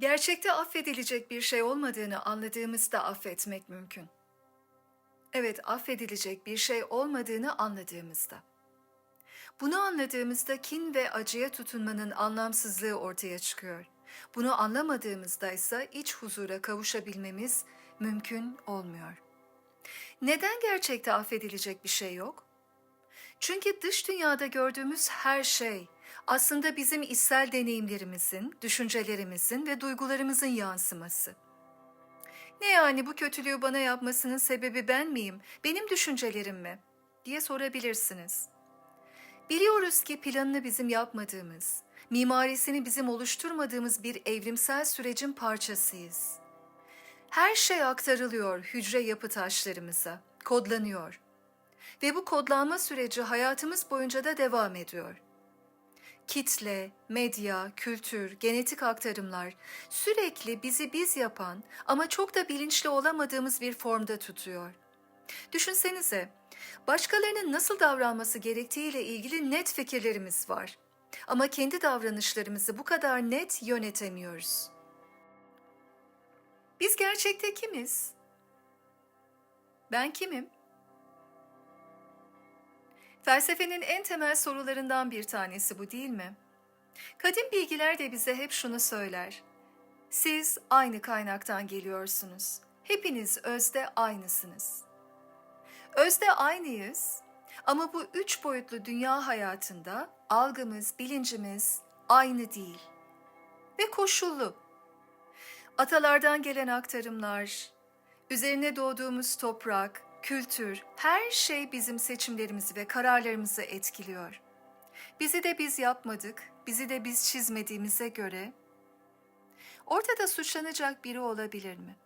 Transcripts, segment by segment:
Gerçekte affedilecek bir şey olmadığını anladığımızda affetmek mümkün. Evet, affedilecek bir şey olmadığını anladığımızda. Bunu anladığımızda kin ve acıya tutunmanın anlamsızlığı ortaya çıkıyor. Bunu anlamadığımızda ise iç huzura kavuşabilmemiz mümkün olmuyor. Neden gerçekte affedilecek bir şey yok? Çünkü dış dünyada gördüğümüz her şey aslında bizim içsel deneyimlerimizin, düşüncelerimizin ve duygularımızın yansıması. Ne yani bu kötülüğü bana yapmasının sebebi ben miyim, benim düşüncelerim mi? diye sorabilirsiniz. Biliyoruz ki planını bizim yapmadığımız, mimarisini bizim oluşturmadığımız bir evrimsel sürecin parçasıyız. Her şey aktarılıyor hücre yapı taşlarımıza, kodlanıyor. Ve bu kodlanma süreci hayatımız boyunca da devam ediyor. Kitle, medya, kültür, genetik aktarımlar sürekli bizi biz yapan ama çok da bilinçli olamadığımız bir formda tutuyor. Düşünsenize, başkalarının nasıl davranması gerektiğiyle ilgili net fikirlerimiz var. Ama kendi davranışlarımızı bu kadar net yönetemiyoruz. Biz gerçekte kimiz? Ben kimim? Felsefenin en temel sorularından bir tanesi bu değil mi? Kadim bilgiler de bize hep şunu söyler. Siz aynı kaynaktan geliyorsunuz. Hepiniz özde aynısınız. Özde aynıyız ama bu üç boyutlu dünya hayatında algımız, bilincimiz aynı değil. Ve koşullu. Atalardan gelen aktarımlar, üzerine doğduğumuz toprak, kültür, her şey bizim seçimlerimizi ve kararlarımızı etkiliyor. Bizi de biz yapmadık, bizi de biz çizmediğimize göre ortada suçlanacak biri olabilir mi?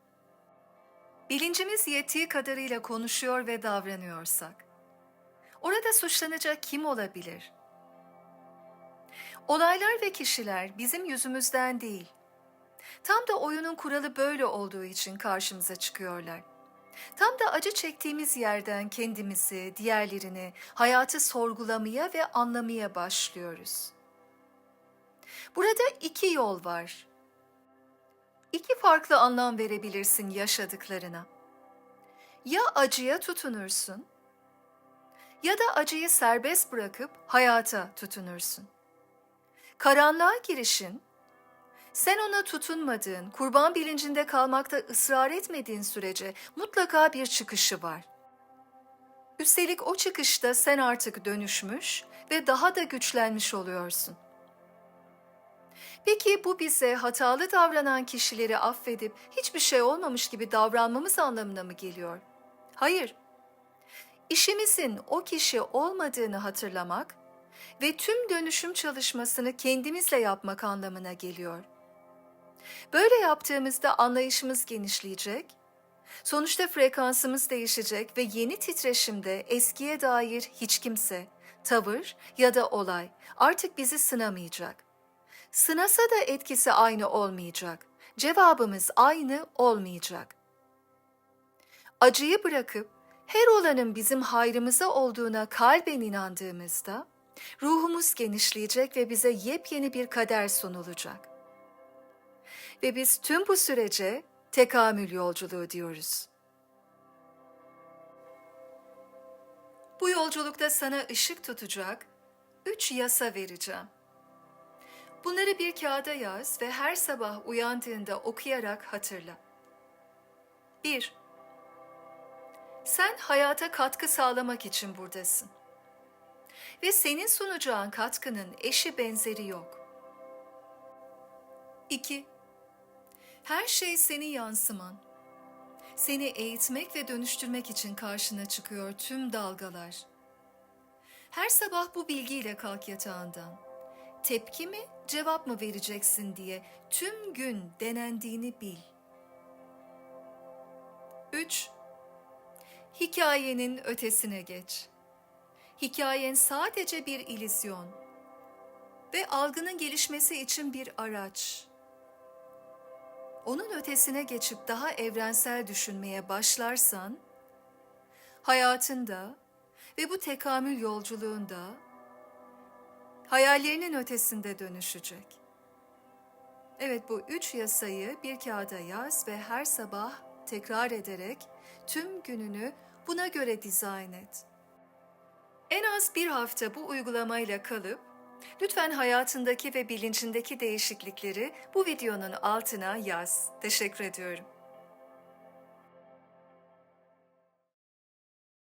Bilincimiz yettiği kadarıyla konuşuyor ve davranıyorsak, orada suçlanacak kim olabilir? Olaylar ve kişiler bizim yüzümüzden değil, tam da oyunun kuralı böyle olduğu için karşımıza çıkıyorlar. Tam da acı çektiğimiz yerden kendimizi, diğerlerini, hayatı sorgulamaya ve anlamaya başlıyoruz. Burada iki yol var. İki farklı anlam verebilirsin yaşadıklarına. Ya acıya tutunursun ya da acıyı serbest bırakıp hayata tutunursun. Karanlığa girişin sen ona tutunmadığın, kurban bilincinde kalmakta ısrar etmediğin sürece mutlaka bir çıkışı var. Üstelik o çıkışta sen artık dönüşmüş ve daha da güçlenmiş oluyorsun. Peki bu bize hatalı davranan kişileri affedip hiçbir şey olmamış gibi davranmamız anlamına mı geliyor? Hayır. İşimizin o kişi olmadığını hatırlamak ve tüm dönüşüm çalışmasını kendimizle yapmak anlamına geliyor. Böyle yaptığımızda anlayışımız genişleyecek, sonuçta frekansımız değişecek ve yeni titreşimde eskiye dair hiç kimse, tavır ya da olay artık bizi sınamayacak. Sınasa da etkisi aynı olmayacak. Cevabımız aynı olmayacak. Acıyı bırakıp her olanın bizim hayrımıza olduğuna kalben inandığımızda ruhumuz genişleyecek ve bize yepyeni bir kader sunulacak. Ve biz tüm bu sürece tekamül yolculuğu diyoruz. Bu yolculukta sana ışık tutacak üç yasa vereceğim. Bunları bir kağıda yaz ve her sabah uyandığında okuyarak hatırla. 1. Sen hayata katkı sağlamak için buradasın. Ve senin sunacağın katkının eşi benzeri yok. 2. Her şey senin yansıman. Seni eğitmek ve dönüştürmek için karşına çıkıyor tüm dalgalar. Her sabah bu bilgiyle kalk yatağından. Tepki mi, cevap mı vereceksin diye tüm gün denendiğini bil. 3. Hikayenin ötesine geç. Hikayen sadece bir ilizyon ve algının gelişmesi için bir araç onun ötesine geçip daha evrensel düşünmeye başlarsan, hayatında ve bu tekamül yolculuğunda hayallerinin ötesinde dönüşecek. Evet bu üç yasayı bir kağıda yaz ve her sabah tekrar ederek tüm gününü buna göre dizayn et. En az bir hafta bu uygulamayla kalıp Lütfen hayatındaki ve bilincindeki değişiklikleri bu videonun altına yaz. Teşekkür ediyorum.